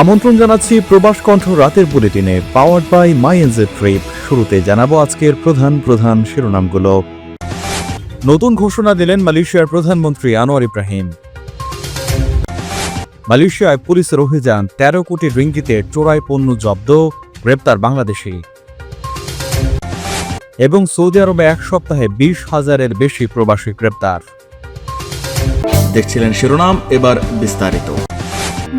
আমন্ত্রণ জানাচ্ছি প্রবাস কণ্ঠ রাতের বুলেটিনে powered by my NJ trip শুরুতে জানাব আজকের প্রধান প্রধান শিরোনামগুলো। নতুন ঘোষণা দিলেন মালয়েশিয়ার প্রধানমন্ত্রী আনোয়ার ইব্রাহিম। মালয়েশিয়ায় পুলিশের অভিযান, তেরো কোটি রিঙ্গিতে চোরাই পণ্য জব্দ, গ্রেপ্তার বাংলাদেশি। এবং সৌদি আরবে এক সপ্তাহে বিশ হাজারের বেশি প্রবাসী গ্রেপ্তার। দেখছিলেন শিরোনাম, এবার বিস্তারিত।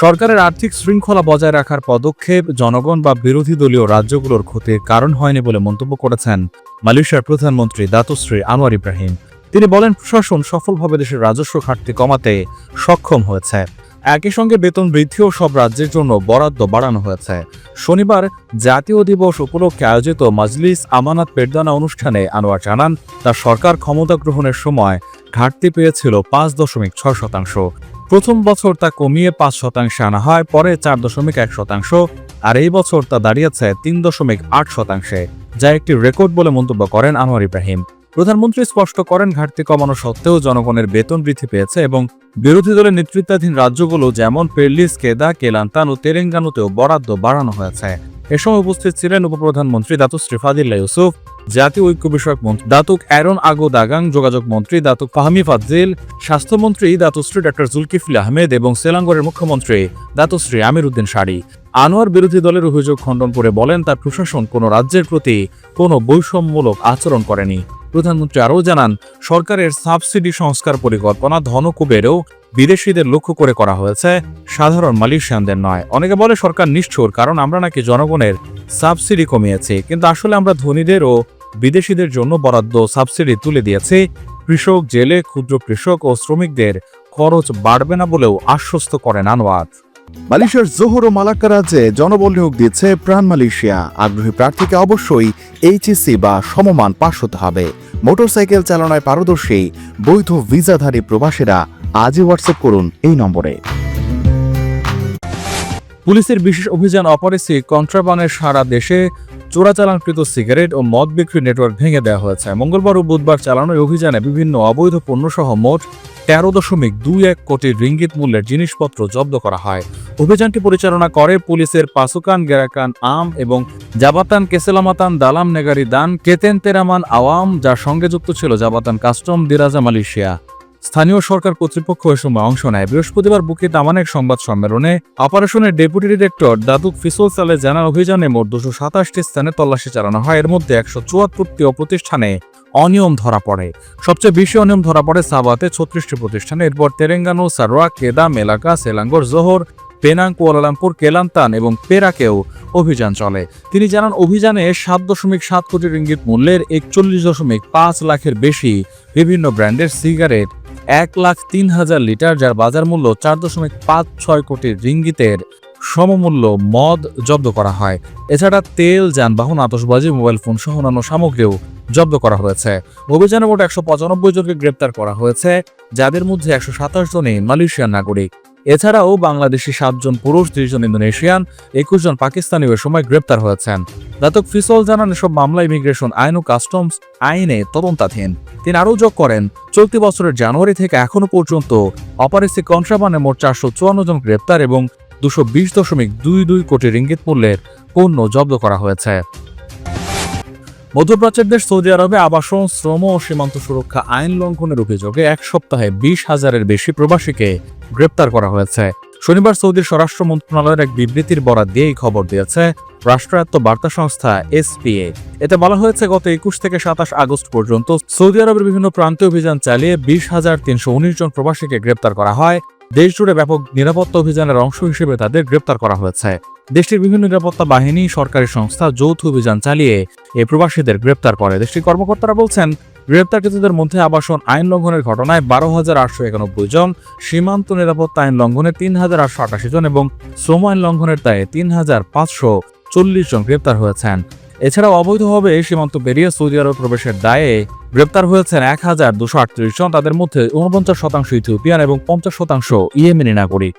সরকারের আর্থিক শৃঙ্খলা বজায় রাখার পদক্ষেপ জনগণ বা বিরোধী দলীয় রাজ্যগুলোর ক্ষতির কারণ হয়নি বলে মন্তব্য করেছেন মালয়েশিয়ার প্রধানমন্ত্রী দাতশ্রী আনোয়ার ইব্রাহিম। তিনি বলেন, প্রশাসন সফলভাবে দেশের রাজস্ব ঘাটতি কমাতে সক্ষম হয়েছে। একই সঙ্গে বেতন বৃদ্ধিও সব রাজ্যের জন্য বরাদ্দ বাড়ানো হয়েছে। শনিবার জাতীয় দিবস উপলক্ষে আয়োজিত মাজলিস আমানাত পেরদানা অনুষ্ঠানে আনোয়ার জানান, তার সরকার ক্ষমতা গ্রহণের সময় ঘাটতি পেয়েছিল পাঁচ দশমিক ছয় শতাংশ। প্রথম বছর তা কমিয়ে পাঁচ শতাংশে আনা হয়, পরে চার দশমিক এক শতাংশ, আর এই বছর তা দাঁড়িয়েছে তিন দশমিক আট শতাংশে, যা একটি রেকর্ড বলে মন্তব্য করেন আনোয়ার ইব্রাহিম। প্রধানমন্ত্রী স্পষ্ট করেন, ঘাটতি কমানো সত্ত্বেও জনগণের বেতন বৃদ্ধি পেয়েছে এবং বিরোধী দলের নেতৃত্বাধীন রাজ্যগুলো যেমন পেরলিস কেদা কেলান্তান ও তেলেঙ্গানুতেও বরাদ্দ বাড়ানো হয়েছে। এ সময় উপস্থিত ছিলেন উপপ্রধানমন্ত্রী দাতুশ্রী ফাদিল্লা ইউসুফ, জাতীয় ঐক্য বিষয়ক মন্ত্রী দাতুক অ্যারন আগো দাগাং, যোগাযোগ মন্ত্রী দাতুক ফাহমি ফাজিল স্বাস্থ্যমন্ত্রী দাতুশ্রী ডক্টর জুলকিফলি আহমেদ এবং সেলাঙ্গরের মুখ্যমন্ত্রী দাতুশ্রী আমির উদ্দিন শাড়ি। আনোয়ার বিরোধী দলের অভিযোগ খণ্ডন করে বলেন, তার প্রশাসন কোনো রাজ্যের প্রতি কোনো বৈষম্যমূলক আচরণ করেনি। প্রধানমন্ত্রী আরও জানান, সরকারের সাবসিডি সংস্কার পরিকল্পনা ধনকুবেরেও বিদেশিদের লক্ষ্য করে করা হয়েছে, সাধারণ মালয়েশিয়ানদের নয়। অনেকে বলে সরকার নিষ্ঠুর, কারণ আমরা নাকি জনগণের সাবসিডি কমিয়েছি, কিন্তু আসলে আমরা ধনীদের ও বিদেশিদের জন্য বরাদ্দ সাবসিডি তুলে দিয়েছি। কৃষক, জেলে, ক্ষুদ্র কৃষক ও শ্রমিকদের খরচ বাড়বে না বলেও আশ্বস্ত করেন আনোয়ার। মালয়েশিয়ার জোহর ও মালাক্কা রাজ্যে জনবল নিয়োগ দিচ্ছে প্রাণ মালয়েশিয়া। আগ্রহী প্রার্থীকে অবশ্যই এইচএসসি বা সমমান পাশ হতে হবে। মোটরসাইকেল চালনায় পারদর্শী, বৈধ ভিসাধারী প্রবাসীরা আজই হোয়াটসঅ্যাপ করুন এই নম্বরে। পুলিশের বিশেষ অভিযান অপারেসি, কন্ট্রাবানের সারা দেশে চোরাচালানকৃত সিগারেট ও মদ বিক্রি নেটওয়ার্ক ভেঙে দেওয়া হয়েছে। মঙ্গলবার ও বুধবার চালানো এই অভিযানে বিভিন্ন অবৈধ পণ্যসহ মোট তেরো দশমিক দুই এক কোটি রিঙ্গিত মূল্যের জিনিসপত্র জব্দ করা হয়। অভিযানটি পরিচালনা করে পুলিশের পাসুকান, গেরাকান, আম এবং জাবাতান, কেসেলামাতান, দালাম নেগারি দান, কেতেন, তেরামান, আওয়াম, যার সঙ্গে যুক্ত ছিল জাবাতান কাস্টম দিরাজা মালয়েশিয়া স্থানীয় সরকার কর্তৃপক্ষ এ সময় অংশ নেয়। বৃহস্পতিবার বুকে তামানের সংবাদ সম্মেলনে অপারেশনের ডেপুটি ডিরেক্টর দাদুক ফিসল সালে জানান অভিযানে মোট দুশো সাতাশটি স্থানে তল্লাশি চালানো হয়। এর মধ্যে একশো চুয়াত্তরটি প্রতিষ্ঠানে অনিয়ম ধরা পড়ে। সবচেয়ে বেশি অনিয়ম ধরা পড়ে সাবাতে ছত্রিশটি প্রতিষ্ঠানে। এরপর Terengganu, Sarawak Kedah Melaka Selangor, Johor, Penang, Kuala Lumpur, Kelantan এবং পেরাকেও অভিযান চলে। তিনি জানান, অভিযানে সাত দশমিক সাত কোটি রিঙ্গিত মূল্যের একচল্লিশ দশমিক পাঁচ লাখের বেশি বিভিন্ন ব্র্যান্ডের সিগারেট এক লাখ তিন হাজার লিটার, যার বাজার মূল্য চার দশমিক পাঁচ ছয় কোটি রিঙ্গিতের সমমূল্য মদ জব্দ করা হয়। এছাড়া তেল, যানবাহন আতসবাজি মোবাইল ফোন সহ অন্যান্য সামগ্রীও জব্দ করা হয়েছে। অভিযানে মোট একশো পঁচানব্বই জনকে গ্রেপ্তার করা হয়েছে, যাদের মধ্যে একশো সাতাশ জনই মালয়েশিয়ার নাগরিক। এছাড়াও বাংলাদেশি সাতজন পুরুষ জন ইন্দোনেশিয়ান একুশ জন পাকিস্তানি এ সময় গ্রেপ্তার হয়েছেন। দাতক ফিসল জানান, এসব মামলা ইমিগ্রেশন আইন ও কাস্টমস আইনে তদন্তাধীন। তিনি আরও যোগ করেন, চলতি বছরের জানুয়ারি থেকে এখনও পর্যন্ত অপারেসি কন্ট্রাবানে মোট চারশো চুয়ান্ন জন গ্রেপ্তার এবং দুশো বিশ দশমিক দুই দুই কোটি রিঙ্গিত মূল্যের পণ্য জব্দ করা হয়েছে। মধ্যপ্রাচ্যের দেশ সৌদি আরবে আবাসন, শ্রম ও সীমান্ত সুরক্ষা আইন লঙ্ঘনের অভিযোগে এক সপ্তাহে বিশ হাজারের বেশি প্রবাসীকে গ্রেপ্তার করা হয়েছে। শনিবার সৌদির স্বরাষ্ট্র মন্ত্রণালয়ের এক বিবৃতির বরাদ দিয়ে এই খবর দিয়েছে, রাষ্ট্রায়ত্ত বার্তা সংস্থা এসপিএ। এতে বলা হয়েছে, গত একুশ থেকে সাতাশ আগস্ট পর্যন্ত সৌদি আরবের বিভিন্ন প্রান্তে অভিযান চালিয়ে বিশ হাজার তিনশো উনিশ জন প্রবাসীকে গ্রেপ্তার করা হয়। দেশ জুড়ে ব্যাপক নিরাপত্তা অভিযানের অংশ হিসেবে তাদের গ্রেপ্তার করা হয়েছে। দেশটির বিভিন্ন নিরাপত্তা বাহিনী, সরকারি সংস্থা, যৌথ অভিযান চালিয়ে এই প্রবাসীদের গ্রেপ্তার করে। দেশটির কর্মকর্তারা বলছেন, গ্রেপ্তারকৃতদের মধ্যে আবাসন আইন লঙ্ঘনের ঘটনায় বারো হাজার আটশো একানব্বই জন, সীমান্ত নিরাপত্তা আইন লঙ্ঘনে তিন হাজার আটশো আটাশি জন এবং শ্রম আইন লঙ্ঘনের দায়ে তিন হাজার পাঁচশো চল্লিশ জন গ্রেপ্তার হয়েছেন। এছাড়াও অবৈধভাবে সীমান্ত পেরিয়ে সৌদি আরব প্রবেশের দায়ে গ্রেপ্তার হয়েছেন এক হাজার দুশো আটত্রিশ জন। তাদের মধ্যে ঊনপঞ্চাশ শতাংশ ইথিওপিয়ান এবং পঞ্চাশ শতাংশ ইয়েমেনি নাগরিক।